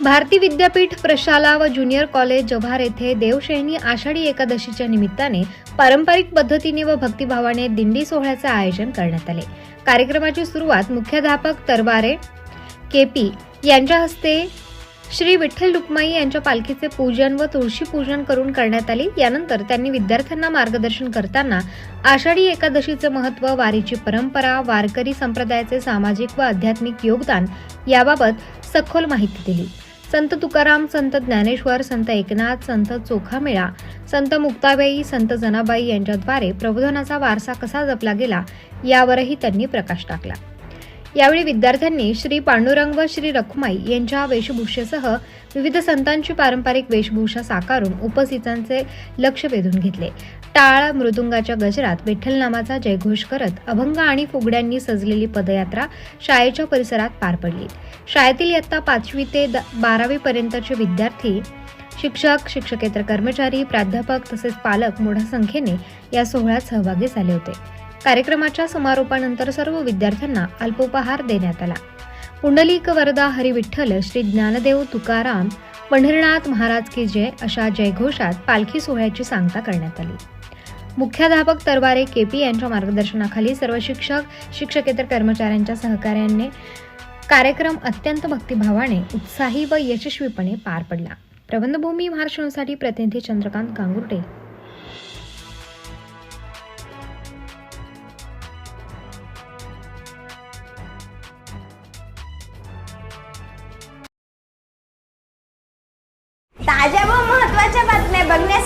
भारती विद्यापीठ प्रशाला व junior college Jawhar येथे देवशयनी आषाढी एकादशीच्या निमित्ताने पारंपरिक पद्धतीने व भक्तिभावाने दिंडी सोहळ्याचे आयोजन करण्यात आले. कार्यक्रमाची सुरुवात मुख्याध्यापक तरवारे के पी यांच्या हस्ते श्री विठ्ठल रुक्माई यांच्या पालखीचे पूजन व तुळशी पूजन करून करण्यात आली. यानंतर त्यांनी विद्यार्थ्यांना मार्गदर्शन करताना आषाढी एकादशीचे महत्त्व वारीची परंपरा वारकरी संप्रदायाचे सामाजिक व आध्यात्मिक योगदान याबाबत सखोल माहिती दिली. संत तुकाराम संत ज्ञानेश्वर संत एकनाथ संत चोखामेळा संत मुक्ताबाई संत जनाबाई यांच्याद्वारे प्रबोधनाचा वारसा कसा जपला गेला यावरही त्यांनी प्रकाश टाकला. यावेळी विद्यार्थ्यांनी श्री पांडुरंग व श्री रखुमाई यांच्या वेशभूषेसह विविध संतांची पारंपरिक वेशभूषा साकारून उपस्थितांचे लक्ष वेधून घेतले. टाळ मृदुंगाच्या गजरात विठ्ठल नामाचा जयघोष करत अभंग आणि फुगड्यांनी सजलेली पदयात्रा शाळेच्या परिसरात पार पडली. शाळेतील इयत्ता पाचवी ते द- बारावी पर्यंतचे विद्यार्थी शिक्षक शिक्षकेतर कर्मचारी प्राध्यापक तसेच पालक मोठ्या संख्येने या सोहळ्यात सहभागी झाले होते. कार्यक्रमाच्या समारोपानंतर सर्व विद्यार्थ्यांना अल्पोपहार देण्यात आला. पुंडलिक वरदा हरिविठ्ठल श्री ज्ञानदेव तुकाराम पंढरीनाथ महाराज की जय अशा जयघोषात पालखी सोहळ्याची सांगता करण्यात आली. मुख्याध्यापक तरवारे के पी यांच्या मार्गदर्शनाखाली सर्व शिक्षक शिक्षकेतर कर्मचाऱ्यांच्या सहकार्याने कार्यक्रम अत्यंत भक्तिभावाने उत्साही व यशस्वीपणे पार पडला. प्रबंधभूमी महाराष्ट्रासाठी प्रतिनिधी चंद्रकांत गांगुर्डे